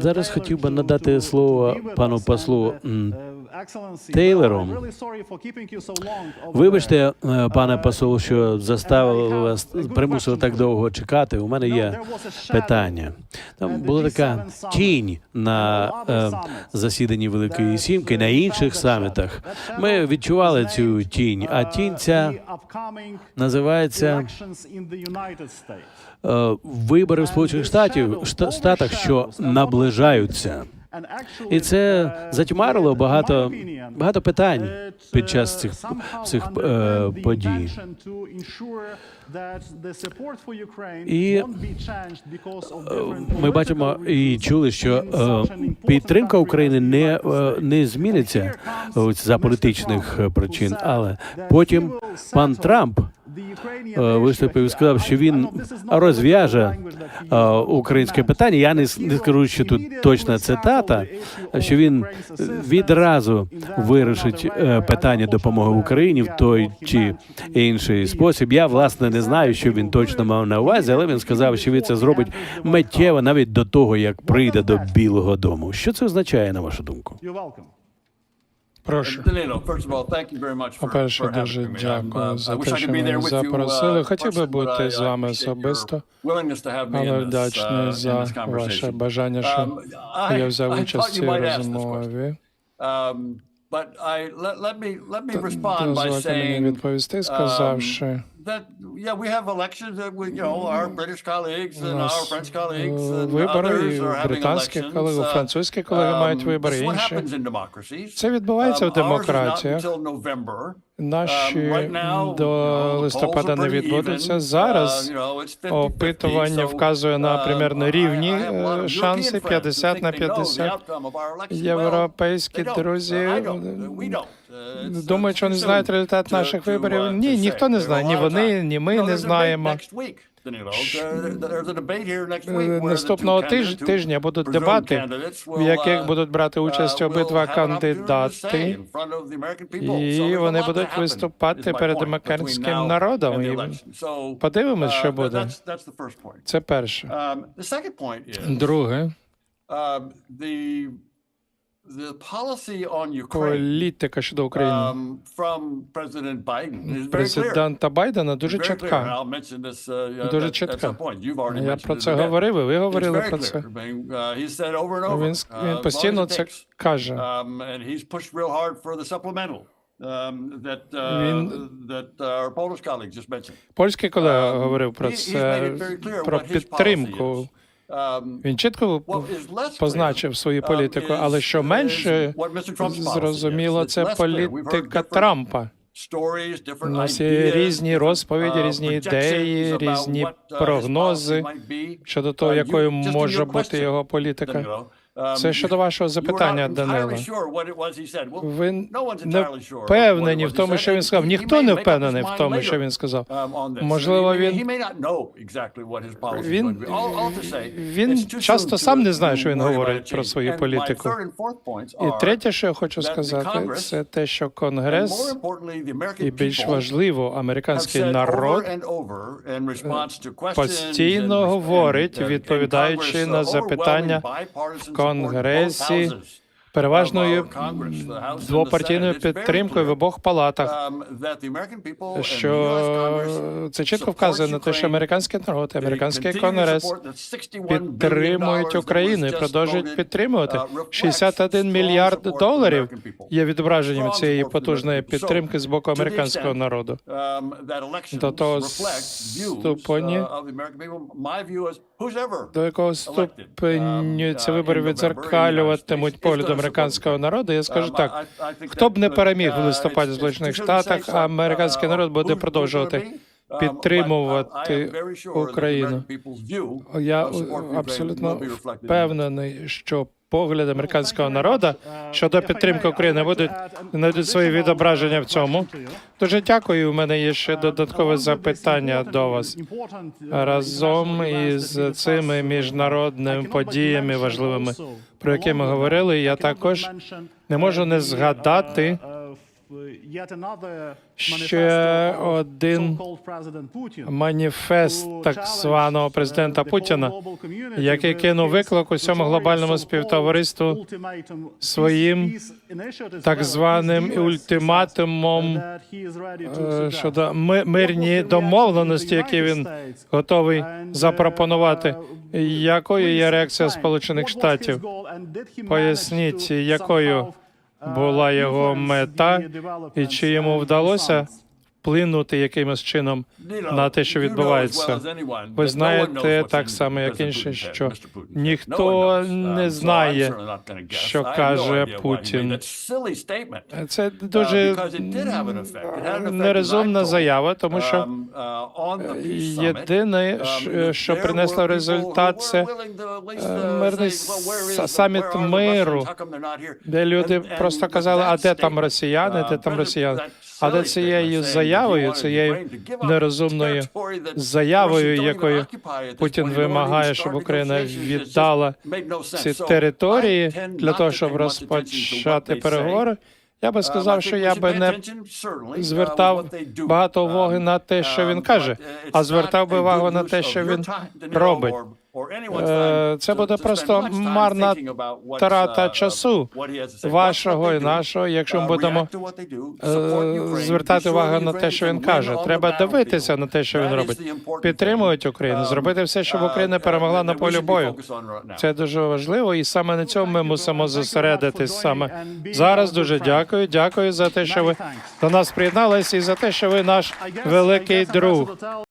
Зараз хотів би надати слово пану послу м, Тейлору. Вибачте, е, пане посол, що заставили вас примусили так довго чекати. У мене є питання. Там була така тінь на е, засіданні Великої Сімки, на інших самітах. Ми відчували цю тінь, а тінь ця називається е, вибори в Сполучених Штатів Штатах, що наближаються. І це затьмарило багато багато питань під час цих цих е, подій. І е, ми бачимо і чули, що е, підтримка України не, е, не зміниться за політичних причин. Але потім пан Трамп виступив і сказав, що він розв'яже е, українське питання. Я не, скажу, що тут точна цитата, що він відразу вирішить е, питання допомоги Україні в той чи інший спосіб. Я власне не знаю, що він точно мав на увазі, але він сказав, що він це зробить миттєво навіть до того, як прийде до Білого Дому. Що це означає на вашу думку? Прошу. По-перше, дуже uh, дякую за те, що мене запросили. uh, Хотів би бути з вами особисто, але uh, вдячний за ваше бажання, що Um, я взяв участь в цій розмові. Um, Дозвольте мені відповісти, сказавши, that, yeah, we have elections that we, you know, our British colleagues and our French colleagues е, and вибори, others і are having британських elections. колег, Uh, французькі колеги мають um, вибори, this is what інші. happens in democracies. Це відбувається в Um, ours is not демократії. until November. Наші Um, right now, you до листопада не відбудуться. Зараз Uh, you know, it's 50-50, опитування вказує на uh, примерно рівні е, шанси friends who 50 на think they know the 50. outcome of our election. Well, Європейські друзі. Uh, думають, що вони знають результат наших виборів. uh, Ні, ніхто не знає. Ні of вони, ні ми не знаємо. Е, Наступного тижня будуть дебати, в яких uh, будуть брати участь uh, обидва кандидати, і вони будуть виступати перед американським народом. І подивимось, uh, що буде. Це перше. Um, Друге, політика щодо України. um. Президента Байдена дуже чітка. Uh, uh, Дуже чітка. Я про це говорив, і ви говорили про це. Uh, Він, uh, постійно це каже. Um, um, uh, Він-. Польський колега Um, говорив про це, про підтримку. Um, Він чітко позначив свою um, політику, але що менше зрозуміло, це політика Трампа. У нас є різні розповіді, uh, різні ідеї, різні uh, прогнози щодо того, Uh, якою може бути його політика. Um, Це щодо вашого запитання. Well, Ви не впевнені в тому, що він сказав. Ніхто не впевнений в тому, що він сказав. um. Можливо, він- Він, він часто сам не знає, що він говорить про свою політику. І третє, що я хочу сказати, це те, що Конгрес і більш важливо, американський народ постійно говорить, відповідаючи на uh, запитання в in both Конгресі, houses переважною двопартійною підтримкою в обох палатах. um, Що це чітко вказує на те, що американський народ, і американський конгрес support that $61 billion підтримують Україну і продовжують підтримувати. uh, reflects 61 strong мільярд доларів є відображенням цієї потужної підтримки з боку американського народу. um, До того ступені, uh, До якого ступеню ці вибори відзеркалюватимуть погляд американського народу? Я скажу так: хто б не переміг в листопаді в Сполучених Штатах, американський народ буде продовжувати підтримувати Україну. Я абсолютно впевнений, що погляд американського народу щодо підтримки України будуть знайдуть свої відображення в цьому. Дуже дякую. У мене є ще додаткове запитання до вас. Разом із цими міжнародними подіями важливими, про які ми говорили, я також не можу не згадати Ще один маніфест так званого президента Путіна, який кинув виклик усьому глобальному співтовариству своїм так званим ультиматумом е, щодо мирні домовленості, які він готовий запропонувати. Якою є реакція Сполучених Штатів? Поясніть, якою була його мета, і чи йому вдалося вплинути якимось чином на те, що відбувається. Ви знаєте так само, як інші, що ніхто не знає, що каже Путін. Це дуже нерозумна заява, тому що єдине, що- що принесло результат, це е, мирний саміт миру, де люди просто казали, а де там росіяни, де там росіяни. А де цією заявою, цією нерозумною заявою, якою Путін вимагає, щоб Україна віддала ці території для того, щоб розпочати переговори. Я би сказав, що я би не звертав багато уваги на те, що він каже, а звертав би увагу на те, що він робить. Е, Це буде просто марна трата часу вашого і нашого, якщо ми будемо е, звертати увагу на те, що він каже. Треба дивитися на те, що він робить. Підтримують Україну, зробити все, щоб Україна перемогла на полі бою. Це дуже важливо, і саме на цьому ми мусимо зосередитись саме зараз. Дуже дякую. Дякую за те, що ви до нас приєдналися, і за те, що ви наш великий друг.